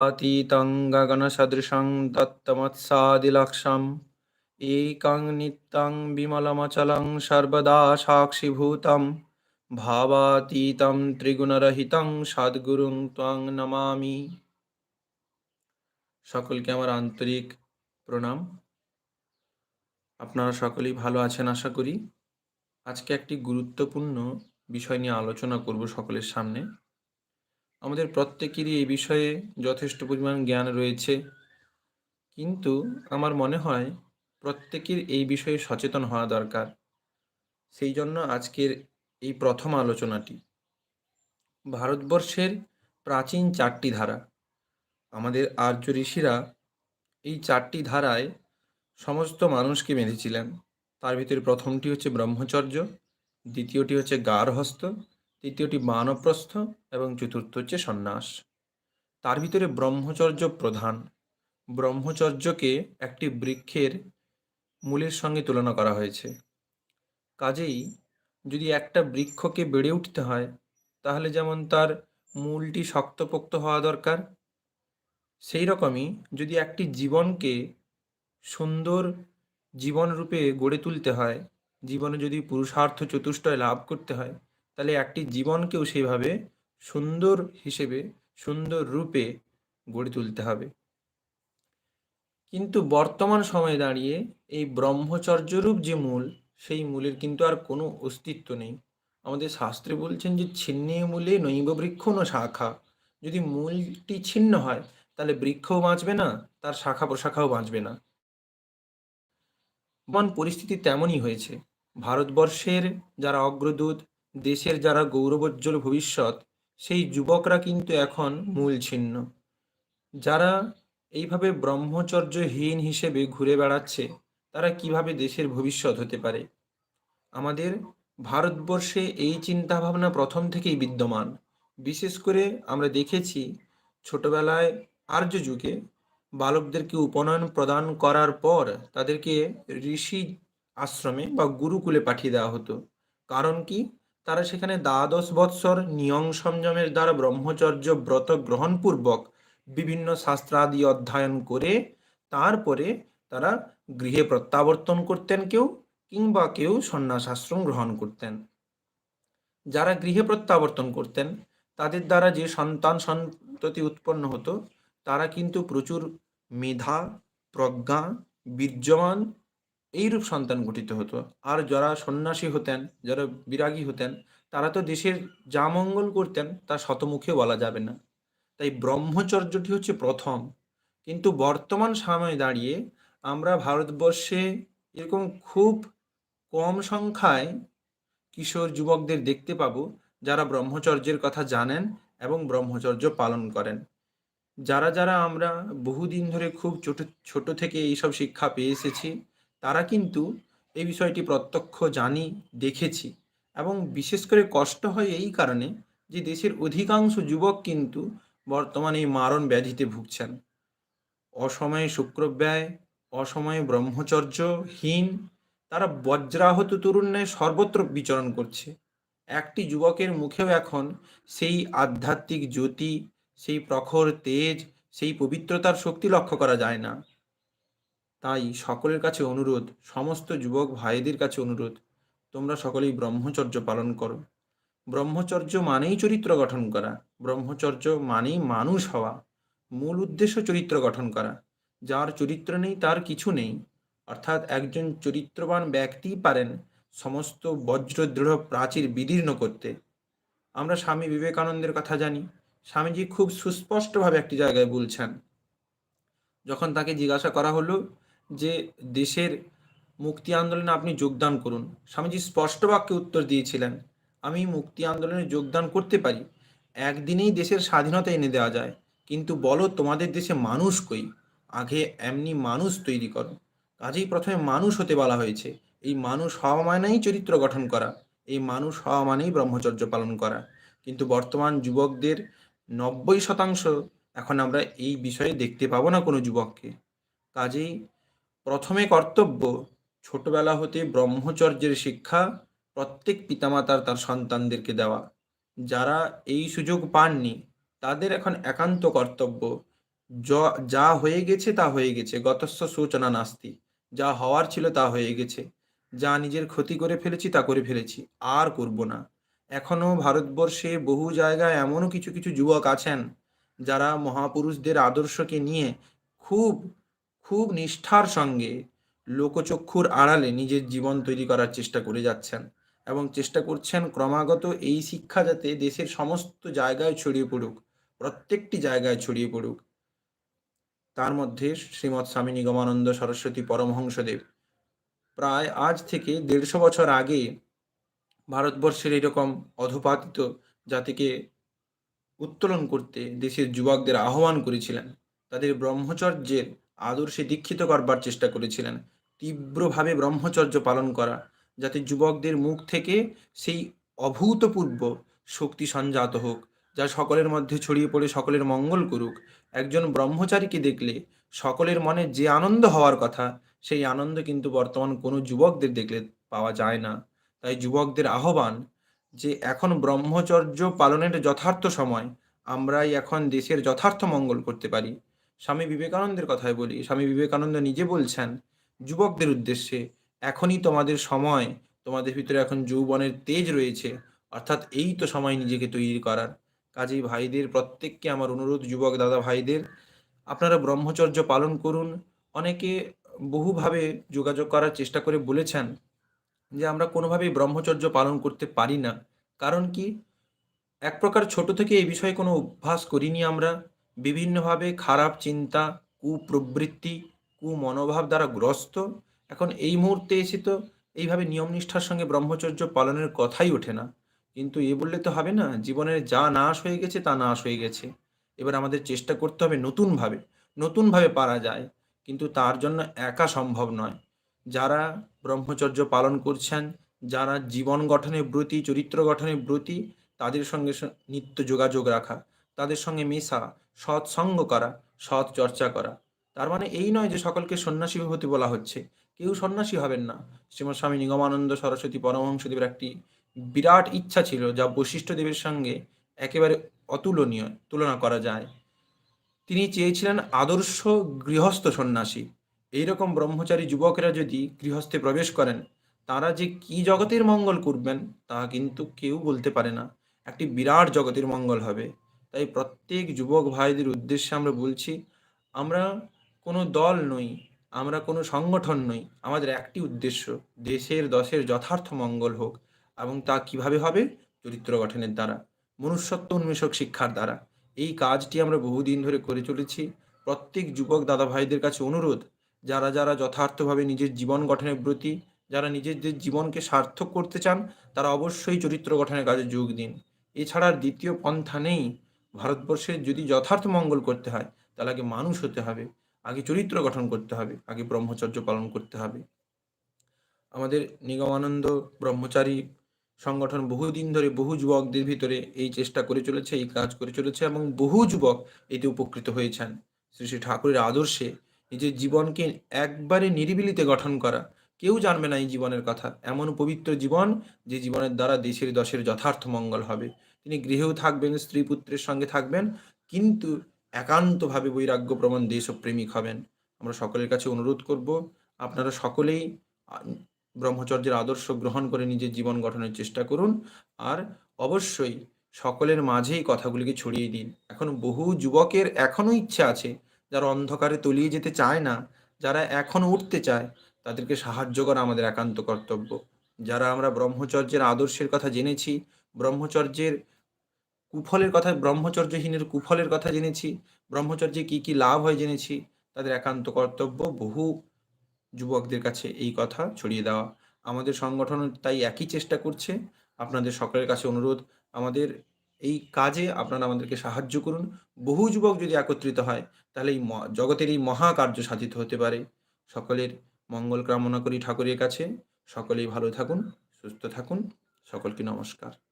अतीतं गगनसदृशं दत्तमत्सादिलक्षम् एकं नित्यं विमलमचलं सर्वदा साक्षिभूतं भावातीतं ত্রিগুণরহিতং সদ্গুরুং ত্বং নমামি সকলকে আমার আন্তরিক প্রণাম আপনারা সকলেই ভালো আছেন আশা করি আজকে একটি গুরুত্বপূর্ণ বিষয় নিয়ে আলোচনা করব সকলের সামনে আমাদের প্রত্যেকেরই এই বিষয়ে যথেষ্ট পরিমাণ জ্ঞান রয়েছে। কিন্তু আমার মনে হয় প্রত্যেকের এই বিষয়ে সচেতন হওয়া দরকার। সেই জন্য আজকের এই প্রথম আলোচনাটি। ভারতবর্ষের প্রাচীন চারটি ধারা। আমাদের আর্য ঋষিরা এই চারটি ধারায় সমস্ত মানুষকে বেঁধেছিলেন। তার ভিতরে প্রথমটি হচ্ছে ব্রহ্মচর্য, দ্বিতীয়টি হচ্ছে গার্হস্থ তৃতীয়টি বানপ্রস্থ এবং চতুর্থ হচ্ছে সন্ন্যাস। তার ভিতরে ব্রহ্মচর্য প্রধান। ব্রহ্মচর্যকে একটি বৃক্ষের মূলের সঙ্গে তুলনা করা হয়েছে। কাজেই যদি একটা বৃক্ষকে বেড়ে উঠতে হয়, তাহলে যেমন তার মূলটি শক্তপোক্ত হওয়া দরকার, সেই রকমই যদি একটি জীবনকে সুন্দর জীবনরূপে গড়ে তুলতে হয়, জীবনে যদি পুরুষার্থ চতুষ্টয় লাভ করতে হয় তাহলে একটি জীবনকেও সেইভাবে সুন্দর হিসেবে, সুন্দর রূপে গড়ে তুলতে হবে। কিন্তু বর্তমান সময়ে দাঁড়িয়ে এই ব্রহ্মচর্যরূপ যে মূল, সেই মূলের কিন্তু আর কোনো অস্তিত্ব নেই। আমাদের শাস্ত্রে বলছেন যে, ছিন্নে মূলে নৈব বৃক্ষ ন শাখা। যদি মূলটি ছিন্ন হয়, তাহলে বৃক্ষও বাঁচবে না, তার শাখা প্রশাখাও বাঁচবে না। বর্তমান পরিস্থিতি তেমনই হয়েছে। ভারতবর্ষের যারা অগ্রদূত দেশের যারা গৌরবোজ্জ্বল ভবিষ্যৎ, সেই যুবকরা কিন্তু এখন মূল ছিন্ন। যারা এইভাবে ব্রহ্মচর্যহীন হিসেবে ঘুরে বেড়াচ্ছে, তারা কীভাবে দেশের ভবিষ্যৎ হতে পারে? আমাদের ভারতবর্ষে এই চিন্তাভাবনা প্রথম থেকেই বিদ্যমান। বিশেষ করে আমরা দেখেছি, ছোটবেলায় আর্য যুগে বালকদেরকে উপনয়ন প্রদান করার পর তাদেরকে ঋষি আশ্রমে বা গুরুকুলে পাঠিয়ে দেওয়া হতো। কারণ কি? তারা সেখানে দ্বাদশ বৎসর নিয়ম সংযমের দ্বারা ব্রহ্মচর্য ব্রত গ্রহণপূর্বক বিভিন্ন শাস্ত্রাদি অধ্যয়ন করে তারপরে তারা গৃহে প্রত্যাবর্তন করতেন কেউ কিংবা কেউ সন্ন্যাস আশ্রম গ্রহণ করতেন। যারা গৃহে প্রত্যাবর্তন করতেন, তাদের দ্বারা যে সন্তান সন্ততি উৎপন্ন হতো, তারা কিন্তু প্রচুর মেধা, প্রজ্ঞা বীর্যমান এইরূপ সন্তান গঠিত হতো। আর যারা সন্ন্যাসী হতেন, যারা বিরাগী হতেন, তারা তো দেশের যা মঙ্গল করতেন, তা শতমুখে বলা যাবে না। তাই ব্রহ্মচর্যটি হচ্ছে প্রথম। কিন্তু বর্তমান সময়ে দাঁড়িয়ে আমরা ভারতবর্ষে এরকম খুব কম সংখ্যায় কিশোর যুবকদের দেখতে পাবো, যারা ব্রহ্মচর্যের কথা জানেন এবং ব্রহ্মচর্য পালন করেন। যারা যারা আমরা বহুদিন ধরে খুব ছোট ছোট থেকে এইসব শিক্ষা পেয়ে এসেছি তারা কিন্তু এই বিষয়টি প্রত্যক্ষ জানি, দেখেছি এবং বিশেষ করে কষ্ট হয় এই কারণে যে দেশের অধিকাংশ যুবক কিন্তু বর্তমানে এই মারণ ব্যাধিতে ভুগছেন। অসময়ে শুক্রব্যয় অসময়ে ব্রহ্মচর্যহীন, তারা বজ্রাহত তরুণ্যে সর্বত্র বিচরণ করছে। একটি যুবকের মুখেও এখন সেই আধ্যাত্মিক জ্যোতি, সেই প্রখর তেজ, সেই পবিত্রতার শক্তি লক্ষ্য করা যায় না। তাই সকলের কাছে অনুরোধ, সমস্ত যুবক ভাইদের কাছে অনুরোধ, তোমরা সকলেই ব্রহ্মচর্য পালন করো। ব্রহ্মচর্য মানেই চরিত্র গঠন করা, ব্রহ্মচর্য মানেই মানুষ হওয়া, মূল উদ্দেশ্য চরিত্র গঠন করা, যার চরিত্র নেই তার কিছু নেই। অর্থাৎ একজন চরিত্রবান ব্যক্তিই পারেন সমস্ত বজ্রদৃঢ় প্রাচীর বিদীর্ণ করতে। আমরা স্বামী বিবেকানন্দের কথা জানি, স্বামীজি খুব সুস্পষ্টভাবে একটি জায়গায় বলছেন। যখন তাকে জিজ্ঞাসা করা হলো যে দেশের মুক্তি আন্দোলনে আপনি যোগদান করুন। স্বামীজি স্পষ্ট বাক্যে উত্তর দিয়েছিলেন, আমি মুক্তি আন্দোলনে যোগদান করতে পারি, একদিনেই দেশের স্বাধীনতা এনে দেওয়া যায়। কিন্তু বলো তোমাদের দেশে মানুষ কই? আগে এমনি মানুষ তৈরি করো। কাজেই প্রথমে মানুষ হতে বলা হয়েছে। এই মানুষ হওয়া মানেই চরিত্র গঠন করা। এই মানুষ হওয়া মানেই ব্রহ্মচর্য পালন করা। কিন্তু বর্তমান যুবকদের নব্বই শতাংশ এখন আমরা এই বিষয়ে দেখতে পাবো না কোনো যুবককে। কাজেই প্রথমে কর্তব্য ছোটবেলা হতে ব্রহ্মচর্যের শিক্ষা প্রত্যেক পিতামাতার তার সন্তানদেরকে দেওয়া। যারা এই সুযোগ পাননি, তাদের এখন একান্ত কর্তব্য য- হয়ে গেছে তা হয়ে গেছে গতস্য সূচনা নাস্তি। যা হওয়ার ছিল তা হয়ে গেছে। যা নিজের ক্ষতি করে ফেলেছি, তা করে ফেলেছি। আর করব না। এখনও ভারতবর্ষে বহু জায়গায় এমনও কিছু কিছু যুবক আছেন, যারা মহাপুরুষদের আদর্শকে নিয়ে খুব খুব নিষ্ঠার সঙ্গে লোকচক্ষুর আড়ালে নিজের জীবন তৈরি করার চেষ্টা করে যাচ্ছেন এবং চেষ্টা করছেন ক্রমাগত এই শিক্ষা যাতে দেশের সমস্ত জায়গায় ছড়িয়ে পড়ুক, প্রত্যেকটি জায়গায় ছড়িয়ে পড়ুক। তার মধ্যে শ্রীমৎ স্বামী নিগমানন্দ সরস্বতী পরমহংসদেব প্রায় আজ থেকে দেড়শো বছর আগে ভারতবর্ষের এরকম অধপাতিত জাতিকে উত্তোলন করতে দেশের যুবকদের আহ্বান করেছিলেন। তাদের ব্রহ্মচর্যের আদর্শে দীক্ষিত করবার চেষ্টা করেছিলেন। তীব্রভাবে ব্রহ্মচর্য পালন করা, যাতে যুবকদের মুখ থেকে সেই অভূতপূর্ব শক্তি সঞ্জাত হোক, যা সকলের মধ্যে ছড়িয়ে পড়ে সকলের মঙ্গল করুক। একজন ব্রহ্মচারীকে দেখলে সকলের মনে যে আনন্দ হওয়ার কথা, সেই আনন্দ কিন্তু বর্তমান কোনো যুবকদের দেখলে পাওয়া যায় না। তাই যুবকদের আহ্বান যে, এখন ব্রহ্মচর্য পালনের যথার্থ সময়, আমরাই এখন দেশের যথার্থ মঙ্গল করতে পারি। স্বামী বিবেকানন্দের কথাই বলি। স্বামী বিবেকানন্দ নিজে বলছেন, যুবকদের উদ্দেশ্যে এখনই তোমাদের সময়, তোমাদের ভিতরে এখন যৌবনের তেজ রয়েছে, অর্থাৎ এই তো সময় নিজেকে তৈরি করার। কাজেই ভাইদের প্রত্যেককে আমার অনুরোধ, যুবক দাদা ভাইদের, আপনারা ব্রহ্মচর্য পালন করুন। অনেকে বহুভাবে যোগাযোগ করার চেষ্টা করে বলেছেন যে, আমরা কোনোভাবেই ব্রহ্মচর্য পালন করতে পারি না। কারণ কি, এক প্রকার ছোট থেকে এই বিষয়ে কোনো অভ্যাস করিনি আমরা। বিভিন্নভাবে খারাপ চিন্তা, কুপ্রবৃত্তি, কুমনোভাব দ্বারা গ্রস্ত। এখন এই মুহূর্তে এসে তো এইভাবে নিয়ম নিষ্ঠার সঙ্গে ব্রহ্মচর্য পালনের কথাই ওঠে না। কিন্তু এ বললে তো হবে না জীবনের যা নাশ হয়ে গেছে তা নাশ হয়ে গেছে। এবার আমাদের চেষ্টা করতে হবে নতুনভাবে নতুনভাবে পারা যায়। কিন্তু তার জন্য একা সম্ভব নয়। যারা ব্রহ্মচর্য পালন করছেন, যারা জীবন গঠনে ব্রতী, চরিত্র গঠনে ব্রতী, তাদের সঙ্গে নিত্য যোগাযোগ রাখা। তাদের সঙ্গে মেশা সৎসঙ্গ করা, সৎ চর্চা করা। তার মানে এই নয় যে সকলকে সন্ন্যাসী হতে বলা হচ্ছে। কেউ সন্ন্যাসী হবেন না। শ্রীমৎ স্বামী নিগমানন্দ সরস্বতী পরমহংসদেবের একটি বিরাট ইচ্ছা ছিল যা বশিষ্ঠ দেবের সঙ্গে একেবারে অতুলনীয়, তুলনা করা যায়। তিনি চেয়েছিলেন আদর্শ গৃহস্থ সন্ন্যাসী। এইরকম ব্রহ্মচারী যুবকেরা যদি গৃহস্থে প্রবেশ করেন, তারা যে কি জগতের মঙ্গল করবেন তা কিন্তু কেউ বলতে পারে না। একটি বিরাট জগতের মঙ্গল হবে। তাই প্রত্যেক যুবক ভাইদের উদ্দেশ্যে আমরা বলছি, আমরা কোনো দল নই, আমরা কোনো সংগঠন নই, আমাদের একটি উদ্দেশ্য, দেশের দশের যথার্থ মঙ্গল হোক এবং তা কীভাবে হবে? চরিত্র গঠনের দ্বারা, মনুষ্যত্ব উন্মেষক শিক্ষার দ্বারা। এই কাজটি আমরা বহুদিন ধরে করে চলেছি। প্রত্যেক যুবক দাদা ভাইদের কাছে অনুরোধ, যারা যারা যথার্থভাবে নিজের জীবন গঠনের প্রতি যারা নিজেদের জীবনকে সার্থক করতে চান, তারা অবশ্যই চরিত্র গঠনের কাজে যোগ দিন। এছাড়া দ্বিতীয় পন্থা নেই। ভারতবর্ষের যদি যথার্থ মঙ্গল করতে হয়, তাহলে আগে মানুষ হতে হবে, আগে চরিত্র গঠন করতে হবে, আগে ব্রহ্মচর্য পালন করতে হবে। আমাদের নিগমানন্দ ব্রহ্মচারী সংগঠন বহুদিন ধরে বহু যুবকদের ভিতরে এই চেষ্টা করে চলেছে, এই কাজ করে চলেছে এবং বহু যুবক এতে উপকৃত হয়েছেন। শ্রী শ্রী ঠাকুরের আদর্শে নিজের জীবনকে একবারে নিরিবিলিতে গঠন করা, কেউ জানবে না এই জীবনের কথা। এমন পবিত্র জীবন যে জীবনের দ্বারা দেশের দশের যথার্থ মঙ্গল হবে। তিনি গৃহেও থাকবেন, স্ত্রী পুত্রের সঙ্গে থাকবেন, কিন্তু একান্তভাবে বৈরাগ্য প্রমাণ দেশপ্রেমিক হবেন। আমরা সকলের কাছে অনুরোধ করব, আপনারা সকলেই ব্রহ্মচর্যের আদর্শ গ্রহণ করে নিজের জীবন গঠনের চেষ্টা করুন, আর অবশ্যই সকলের মাঝেই কথাগুলিকে ছড়িয়ে দিন। এখন বহু যুবকের এখনও ইচ্ছা আছে, যারা অন্ধকারে তলিয়ে যেতে চায় না, যারা এখনও উঠতে চায়, তাদেরকে সাহায্য করা আমাদের একান্ত কর্তব্য। যারা আমরা ব্রহ্মচর্যের আদর্শের কথা জেনেছি, ব্রহ্মচর্যের কুফলের কথা, ব্রহ্মচর্যহীনের কুফলের কথা জেনেছি। ব্রহ্মচর্যে কি কি লাভ হয় জেনেছি। তাদের একান্ত কর্তব্য, বহু যুবকদের কাছে এই কথা ছড়িয়ে দেওয়া। আমাদের সংগঠন তাই একই চেষ্টা করছে। আপনাদের সকলের কাছে অনুরোধ, আমাদের এই কাজে আপনারা আমাদেরকে সাহায্য করুন। বহু যুবক যদি একত্রিত হয়, তাহলে এই জগতের এই মহাকার্য সাধিত হতে পারে। সকলের মঙ্গল কামনা করি ঠাকুরের কাছে। সকলেই ভালো থাকুন, সুস্থ থাকুন। সকলকে নমস্কার।